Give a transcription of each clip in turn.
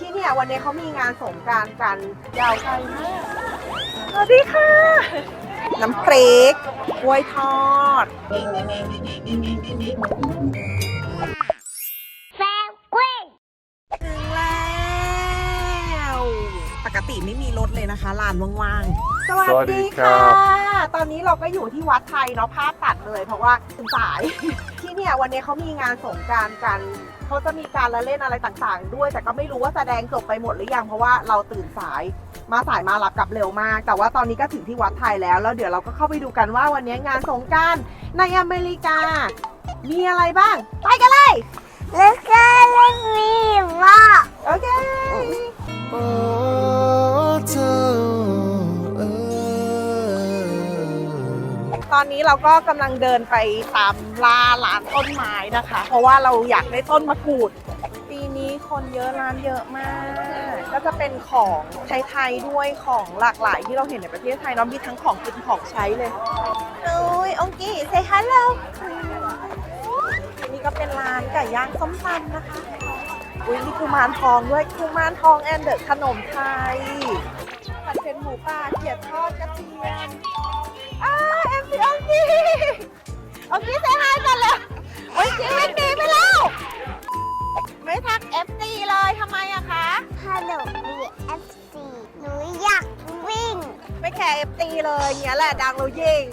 ที่เนี่ยวันนี้เขามีงานสงกรารกันยาวไกลมากสวัสดีค่ะ น้ำพริกกล้วยทอด แฟนกล้วยถึงแล้ว ปกติไม่มีรถเลยนะคะลานว่างๆ สวัสสวัสดีดีครัค่ะบตอนนี้เราก็อยู่ที่วัดไทยเนาะภาพตัดเลย เพราะว่าตื่นสายที่ เนี่ยวันนี้เขามีงานสงกรารกันเขาจะมีการละเล่นอะไรต่างๆ ด้วย แต่ก็ไม่รู้ว่าแสดงจบไปหมดหรือยังเพราะว่าเราตื่นสายมาสายมารับกลับเร็วมาก แต่ว่าตอนนี้ก็ถึงที่วัดไทยแล้วแล้วเดี๋ยวเราก็เข้าไปดูกันว่าวันนี้งานสงกรารในอเมริกา มีอะไรบ้าง ไปกันเลยแล้วก็เล่นมีว่าโอเค ตอนนี้เราก็กำลังเดินไปตามล่าร้านต้นไม้นะคะ เพราะว่าเราอยากได้ต้นมะกรูด ปีนี้คนเยอะร้านเยอะมาก ก็จะเป็นของไทยๆด้วยของหลากหลายที่เราเห็นในประเทศไทยเนาะมีทั้งของกินของใช้เลยโอ้ยองกี้เซฮัลโหลอันนี้ก็เป็นร้านไก่ย่างส้มตำนะคะอุ้ยมีกุมารทองด้วยกุมารทองแอนเดอร์ขนมไทยผัดเผ็ดหมูป่าเขียดทอดกระเทียม อ็มซีองกี้องกี้เซฮายกันแล้วโอ้ยจีวิตหนีไปแล้ว ไม่ทักเอฟซีเลยทำไมอะคะฮัลโหลมีเอฟซีหนูอยากวิ่ง ไม่แคร์เอฟซีเลยเงี้ยแหละดังเรายิง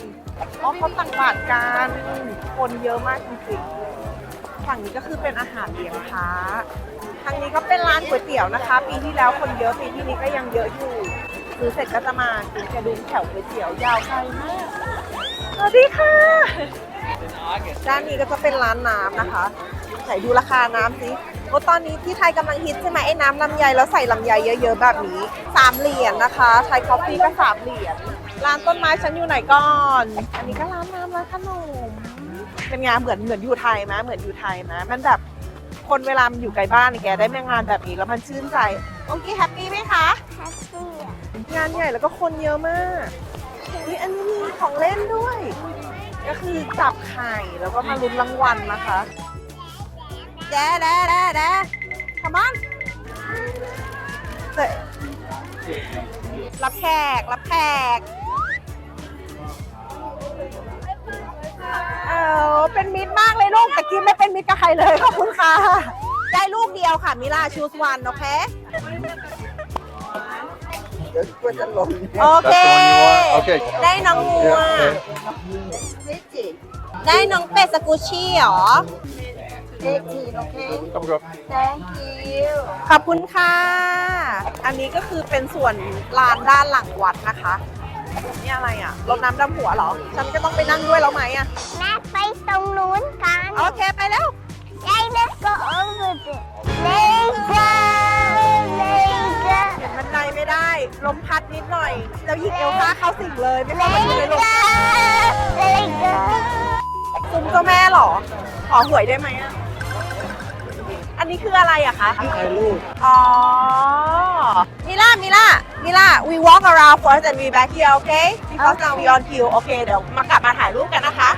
อ๋อเขาต่างบาทกันคนเยอะมากจริงๆฝั่งนี้ก็คือเป็นอาหารเลี้ยงพระทางนี้ก็เป็นร้านก๋วยเตี๋ยวนะคะ ปีที่แล้วคนเยอะปีที่นี้ก็ยังเยอะอยู่ ซื้อเสร็จก็จะมากินกระดุมแถวก๋วยเตี๋ยวยาวไกลมากส วัสดีค่ะด้านนี้ก็จะเป็นร้านน้ำนะคะไหนดูราคาน้ำสิโอ้ตอนนี้ที่ไทยกำลังฮิตใช่ไหมไอ้น้ำลำไยแล้วใส่ลำไยเยอะๆแบบนี้สามเหรียญนะคะ ไทยคอฟฟี่ก็สามเหรียญร้านต้นไม้ฉันอยู่ไหนก่อน อันนี้ก็ร้านน้ำร้านขนมเป็นไงานเหมือนเหมือนอยู่ไทยไหมเหมือนอยู่ไทยไหมมันแบบคนเวลามันอยู่ไกลบ้านเนี่ยแกได้แม่งานแบบนี้แล้วมันชื่นใจโอเคแฮปปี้ไหมคะแฮปปี้อะงานใหญ่แล้วก็คนเยอะมาก นี่อันนี้มีของเล่นด้วย ก็คือจับไข่แล้วก็มาลุ้นรางวัลนะคะแด้แด้แด้แด้ทำมันเตะรับแขก รับแขก เออเป็นมิตรมากเลยลูกแต่กี้ไม่เป็นมิตรกับใครเลย ขอบคุณค่ะ ได้ลูกเดียวค่ะ มิลาชูสวันโอเค โอ That's เค the one you want? Okay. ได้น้องงัว Yeah, okay. ได้น้องเป็ดสกูชี่เหรอเด็กทีโอเค Come go. thank you ขอบคุณค่ะ อันนี้ก็คือเป็นส่วนลานด้านหลังวัดนะคะ นี่อะไรอะ รถน้ำดำหัวเหรอ ฉันก็ต้องไปนั่งด้วยแล้วไหมอะ แม่ไปตรงนู้นกัน โอเคไปแล้วยาย let's go over there let's go let's go เห็นบันไดไม่ได้ ลมพัดนิดหน่อยเจ้าหญิงเอลซ่าเข้าสิงเลย ไม่เข้ามาอยู่ในลม let's go ซุ้มเจ้าแม่เหรอ ขอหวยได้ไหมอะอันนี้คืออะไรอะคะ ถ่ายรูปอ๋อ มิล่า มิล่า มิล่า we walk around first and we back here okay because now we on queue โอเคเดี๋ยวมากลับมาถ่ายรูปกันนะคะ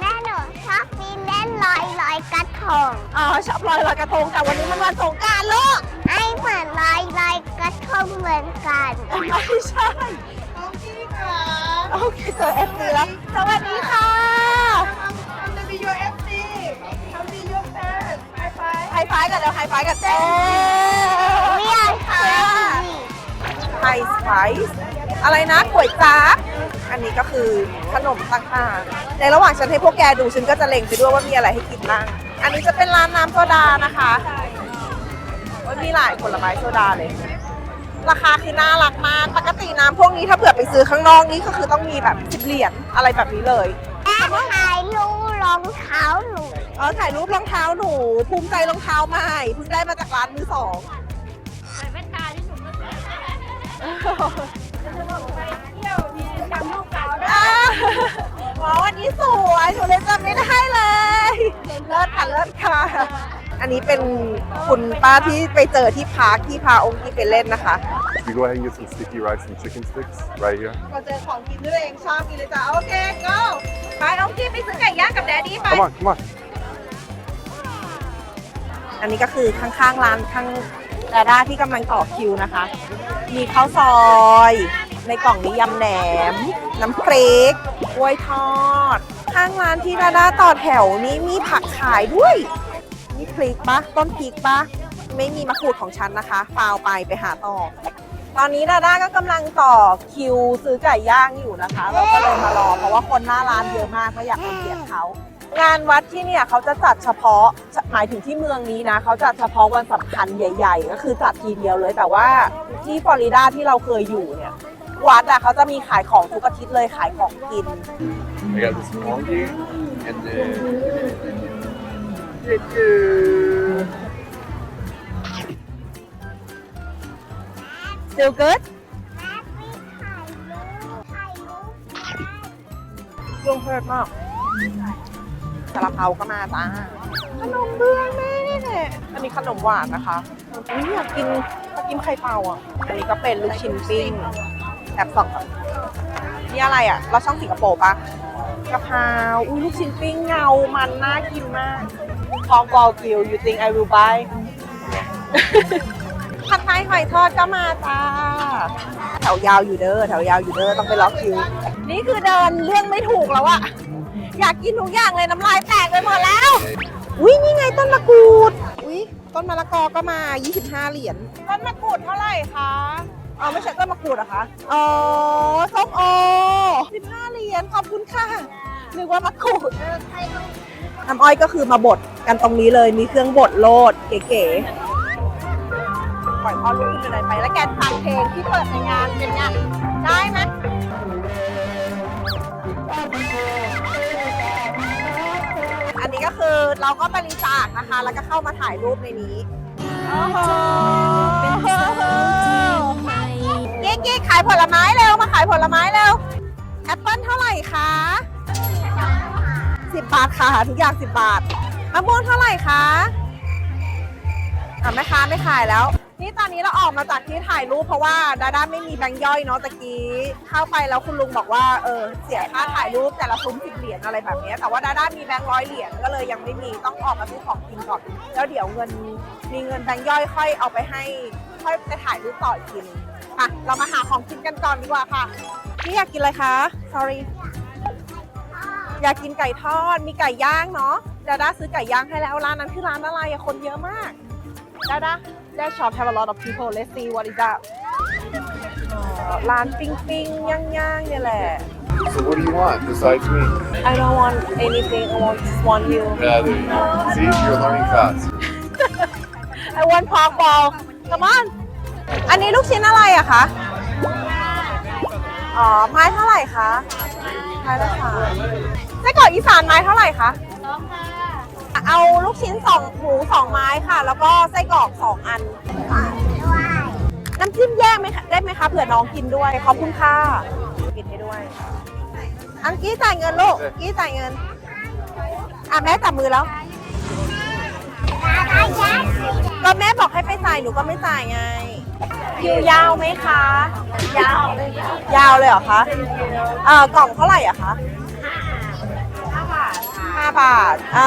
แม่หนูชอบมีเล่นลอยลอยกระทง อ๋อชอบลอยลอยกระทงแต่วันนี้มันวันสงกรารลูกไอ เหมือนลอยลอยกระทงเหมือนกันไม่ใช่โอเคค่ะโอเคเจอเอฟซีแล้วสวัสดีค่ะจะมียูเอฟซีทำมียูแฟนไฮไฟไฮไฟกันแล้วไฮไฟกันเต้ We are happy ไฮสไปซ์อะไรนะก๋วยจั๊บอันนี้ก็คือขนมต่างๆ ในระหว่างฉันให้พวกแกดูฉันก็จะเล็งไปด้วยว่ามีอะไรให้กินบ้าง อันนี้จะเป็นร้านน้ำโซดานะคะ โอ้ยมีหลายผลไม้โซดาเลย ราคาคือน่ารักมาก ปกติน้ำพวกนี้ถ้าเผื่อไปซื้อข้างนอกนี่ก็คือต้องมีแบบสิบเหรียญอะไรแบบนี้เลย แม่ถ่ายรูปรองเท้าหนูเออถ่ายรูปรองเท้าหนู ภูมิใจรองเท้าใหม่เพิ่งได้มาจากร้านมือสองอ่าหมอวันนี้สวยหนูเลยจำไม่ได้เลย เลิศค่ะเลิศค่ะ อันนี้เป็นคุณป้าที่ไปเจอที่พาร์คที่พาองค์ที่ไปเล่นนะคะ We go ahead and get some sticky rice and chicken sticks right here. พอเจอของกินด้วยตัวเองชอบกินเลยจ้ะโอเค go ไปองค์ที่ไปซื้อไก่ย่างกับแดดดี้ไป Come on, come on. อันนี้ก็คือข้างๆร้านข้างดาด้าที่กำลังต่อคิวนะคะ มีข้าวซอย ในกล่องนี้ยำแหนม น้ำพริกกล้วยทอด ข้างร้านที่ดาด้าต่อแถวนี้มีผักขายด้วย นี่พริกปะต้นพริกปะไม่มีมะกรูดของฉันนะคะฟาวไปไปหาต่อ ตอนนี้ดาด้าก็กำลังต่อคิวซื้อไก่ย่างอยู่นะคะ เราก็เลยมารอ เพราะว่าคนหน้าร้านเยอะมากไม่อยากไปเบียดเขา งานวัดที่เนี่ยเขาจะจัดเฉพาะหมายถึงที่เมืองนี้นะ เขาจัดเฉพาะวันสำคัญใหญ่ ๆ ก็คือจัดทีเดียวเลยแต่ว่าที่ฟลอริดาที่เราเคยอยู่เนี่ยวัดอะเขาจะมีขายของทุกอาทิตย์เลยขายของกิน I got this monkey and then. still good เครื่องเพิดมากซาลาเปาก็มาจ้า ขนมเบื้องแม่นี่แหละอันนี้ขนมหวานนะคะอุ๊ยอยากกินอยากกินไข่เปาอะ อันนี้ก็เป็นลูกชิ้นปิ้งแอบส่องก่อนนี่อะไรอะ เราช่องสิงคโปร์ปะกะเพรา อุ้ยลูกชิ้นปิ้งเงา มันน่ากินมาก ทองบอลกิว you think I will buy ผัดไทยหอยทอดก็มาจ้า แถวยาวอยู่เด้อแถวยาวอยู่เด้อต้องไปล็อกคิว นี่คือเดินเรื่องไม่ถูกแล้วอะอยากกินทุกอย่างเลยน้ำลายแตกไปหมดแล้ว อุ้ยนี่ไงต้นมะกรูด อุ้ยต้นมะละกอก็มา 25 เหรียญ ต้นมะกรูดเท่าไหร่คะอ๋อไม่ใช่ต้นมะกรูดเหรอคะ อ๋อส้มโอ15 เหรียญขอบคุณค่ะนึกว่ามะกรูด น้ำอ้อยก็คือมาบดกันตรงนี้เลยมีเครื่องบดโลดเก๋ๆปล่อยพ่อลูกขึ้นไปเลยไป แล้วแกฟังเพลงที่เปิดในงานเป็นไงได้ไหมอันนี้ก็คือเราก็บริจาคนะคะ แล้วก็เข้ามาถ่ายรูปในนี้โอ้โหเก๊กๆขายผลไม้เร็วมาขายผลไม้เร็วแอปเปิ้ลเท่าไหร่คะ สิบบาทค่ะทุกอย่างสิบบาทมะม่วงเท่าไหร่คะอะแม่ค้าไม่ขายแล้ว นี่ตอนนี้เราออกมาจากที่ถ่ายรูปเพราะว่าดาด้าไม่มีแบงค์ย่อยเนาะตะกี้เข้าไปแล้วคุณลุงบอกว่าเออเสียค่าถ่ายรูปแต่ละซุ้มสิบเหรียญอะไรแบบนี้แต่ว่าดาด้ามีแบงค์ร้อยเหรียญก็เลยยังไม่มีต้องออกมาซื้อของกินก่อนแล้วเดี๋ยวเงินมีเงินแบงค์ย่อยค่อยเอาไปให้ค่อยไปถ่ายรูปต่ออีกทีนึงอะเรามาหาของกินกันก่อนดีกว่าค่ะนี่อยากกินอะไรคะ sorry อยากกินไก่ทอด มีไก่ย่างเนาะดาด้าซื้อไก่ย่างให้แล้วร้านนั้นคือร้านอะไรอะคนเยอะมาก Dada, that shop have a lot of people. Let's see what is that. อ๋อร้านปิ้งปิ้งย่างย่างๆเนี่ยแหละ So what do you want besides me? I don't want anything. I want just want you. Yeah, there you go. See, you're learning fast. I want pork ball. Come on. อันนี้ลูกชิ้นอะไรอะคะ อ๋อไม้เท่าไหร่คะไม้ละสามไส้กรอกอีสานไม้เท่าไหร่คะเอาลูกชิ้นสองหมูสองไม้ค่ะ แล้วก็ไส้กรอกสองอันน้ำจิ้มแยกไหมคะได้ไหมคะเผื่อน้องกินด้วยขอบคุณค่ะกินให้ด้วย อังกี้จ่ายเงินลูกกี้จ่ายเงินอะแม่จับมือแล้วก็แม่บอกให้ไปจ่ายหนูก็ไม่จ่ายไง คิวยาวไหมคะ ยาวเลยยาวเลยเหรอคะเอ่อกล่องเท่าไหร่อะคะห้าบาทห้าบาทเอ่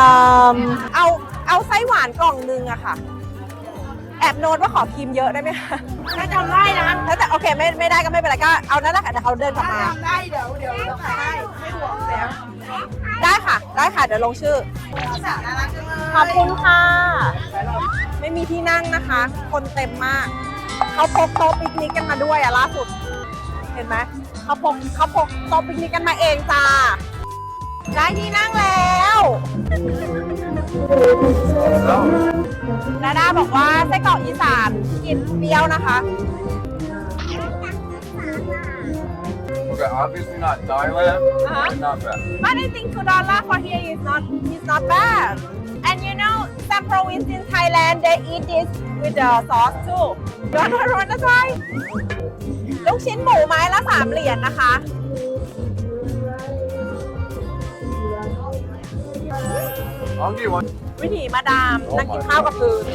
อเอาเอาไส้หวานกล่องนึงอะค่ะ แอบโน้ตว่าขอครีมเยอะได้ไหมคะถ้าจำได้นะแล้วแต่โอเคไม่ไม่ได้ก็ไม่เป็นไรก็เอานั่นแหละค่ะเดี๋ยวเขาเดินกลับมาได้เดี๋ยวเดี๋ยวเราขายให้ไม่ห่วงแล้วได้ค่ะ ได้ค่ะเดี๋ยวลงชื่อขอบคุณค่ะ ไม่มีที่นั่งนะคะ คนเต็มมาก เขาพกโต๊ะปิกนิกกันมาด้วยอะล่าสุด เห็นไหมเขาพกเขาพกโต๊ะปิกนิกกันมาเองจ้าได้ที่นั่งแล้วดาด้าบอกว่าไส้กรอกอีสานกินเปรี้ยวนะคะ Okay, obviously not Thailand. Uh-huh. and Not bad. But I think two dollar for here is not is not bad. And you know, some province in Thailand they eat this with the sauce too. You wanna wanna try? ลูกชิ้นหมูไม้ละสามเหรียญนะคะ I'll get one. วิถีมาดาม นั่งกินข้าวกับพื้น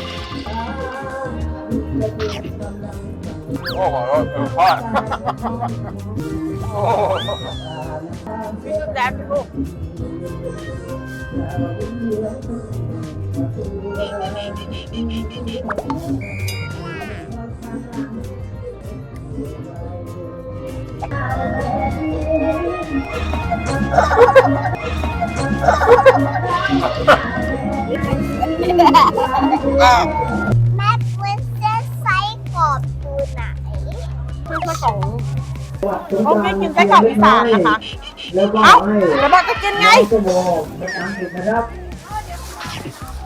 Oh my god, it's hot. oh. แจ๊บลูก แม่เป็นเส้ไซกอบอยู่ไหนคือผสมโอเคกินไส้กรอบอีสานนะคะ แล้วก็เอ้าแล้วบอกจะกินไง ชั่วโมงนะครับ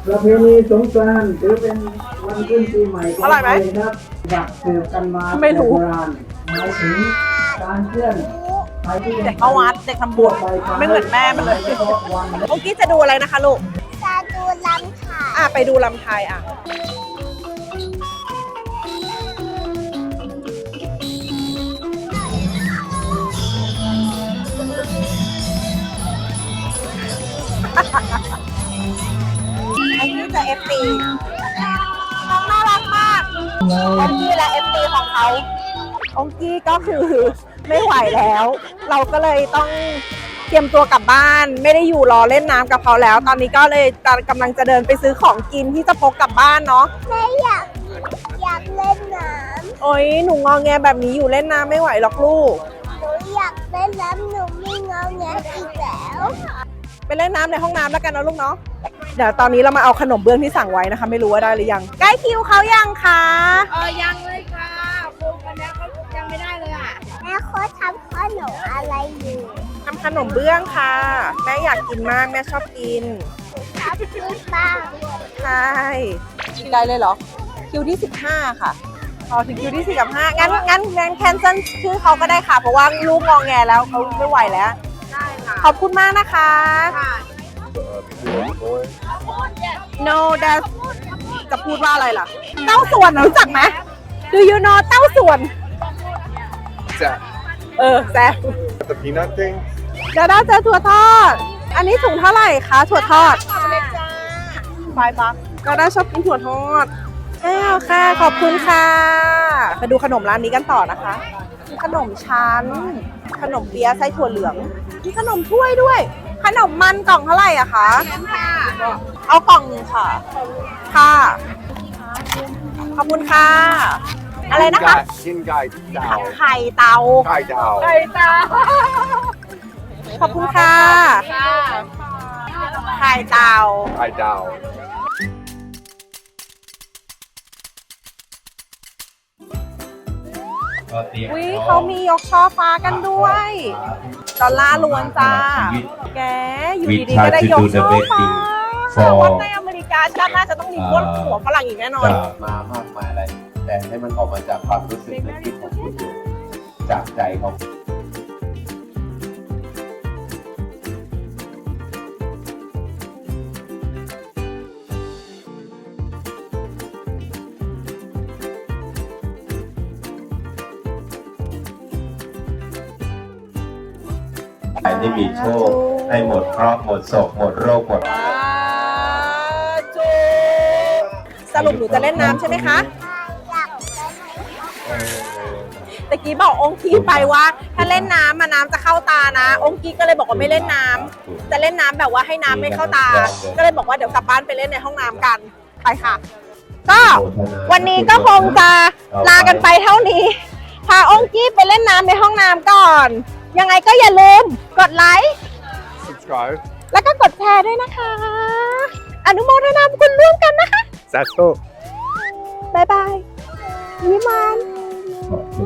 ประเพณีสงกรานต์ถือเป็นวันขึ้นปีใหม่ของอร่อยไหมไทยครับดักสืบกันมาไม่รู้แต่โบราณหมายถึงการเคลื่อนไปที่เด็กเข้าวัดเด็กทำบุญไม่เหมือนแม่มันเลยโดฉพาะวันโอกี้จะดูอะไรนะคะลูกจะดูลำค่ะอะไปดูลำไทยอะ อันนี้จะ FT น้องน่ารักมากองกี้และ FT ของเขาองกี้ก็คือไม่ไหวแล้ว เราก็เลยต้องเตรียมตัวกลับบ้าน ไม่ได้อยู่รอเล่นน้ำกับเขาแล้ว ตอนนี้ก็เลยกำลังจะเดินไปซื้อของกินที่จะพกกลับบ้านเนาะแม่อยากอยากเล่นน้โอ้ยหนูงอแงแบบนี้อยู่เล่นน้ำไม่ไหวหรอกลูกำหนูอยากเล่นน้ำหนูไม่เงาแงอีกแล้วไปเล่นน้ำในห้องน้ำแล้วกันนะลูกเนาะ เดี๋ยวตอนนี้เรามาเอาขนมเบื้องที่สั่งไว้นะคะ ไม่รู้ว่าได้หรือยังใกล้คิวเขายังคะเออยังเลยค่ะโครงกันแล้วเขายังไม่ได้เลยอะแม่โค้ชทำขนมอะไรอยู่ทำขนมเบื้องค่ะ แม่อยากกินมากแม่ชอบกินชอบกินบ้างใช่ได้เลยเหรอ คิวที่ 15 ค่ะพอถึงคิวที่4กับ5งั้นงั้นงั้นแคนเซิลชื่อเขาก็ได้ค่ะ เพราะว่าลูกงอแงแล้วเขาไม่ไหวแล้ว ได้ค่ะ ขอบคุณมากนะคะ ค่ะ no that จะพูดว่าอะไรล่ะ เต้าส่วนรู้จักไหม Do you know เต้าส่วน Zach, เออแซม the peanut thing? เดี๋ยวได้เจอถั่วทอด อันนี้ถุงเท่าไหร่คะถั่วทอดไฟบักก็ได้ชอบกินถั่วทอดใช่แล้วค่ะ ขอบคุณค่ะไปดูขนมร้านนี้กันต่อนะคะมีขนมชั้น ขนมเปี๊ยะไส้ถั่วเหลือง มีขนมถ้วยด้วย ขนมมันกล่องเท่าไหร่อะคะเอากล่องหนึ่งค่ะ ค่ะ ขอบคุณค่ะ อะไรนะคะ Kin Gai Dao. ไข่เตา Kai Dao. ไข่เตาขอบคุณค่ะ ไข่เตา Kai Dao. วิเขามียกช่อฟ้ากันด้วย ดอลลาร์ล้วนจ้า แก อยู่ดีๆก็ได้ยกช่อฟ้าแต่ว่าในอเมริกาชาติหน้าจะต้องมีก้นหัวฝรั่งอีกแน่นอนมามากมายอะไร แต่ให้มันออกมาจากความรู้สึกนึกคิดของคุณอยู่จากใจของ ใครที่มีโชคให้หมดเคราะห์หมดโศกหมดโรคหมด สรุปหนูจะเล่นน้ำใช่ไหมคะอยากเล่นตะกี้บอกองค์กี้ไปว่า ถ้าเล่นน้ำมาน้ำจะเข้าตานะ องค์กี้ก็เลยบอกว่าไม่เล่นน้ำจะเล่นน้ำแบบว่าให้น้ำไม่เข้าตา ก็เลยบอกว่าเดี๋ยวกลับบ้านไปเล่นในห้องน้ำกัน ไปค่ะ ก็วันนี้ก็คงจะลากันไปเท่านี้ พาองค์กี้ไปเล่นน้ำในห้องน้ำก่อน ยังไงก็อย่าลืมกดไลค์ Subscribe. แล้วก็กดแชร์ด้วยนะคะ อนุโมทนาบุญร่วมกันนะคะ That's all. บ๊ายบายยิ้มมันขอบคุณ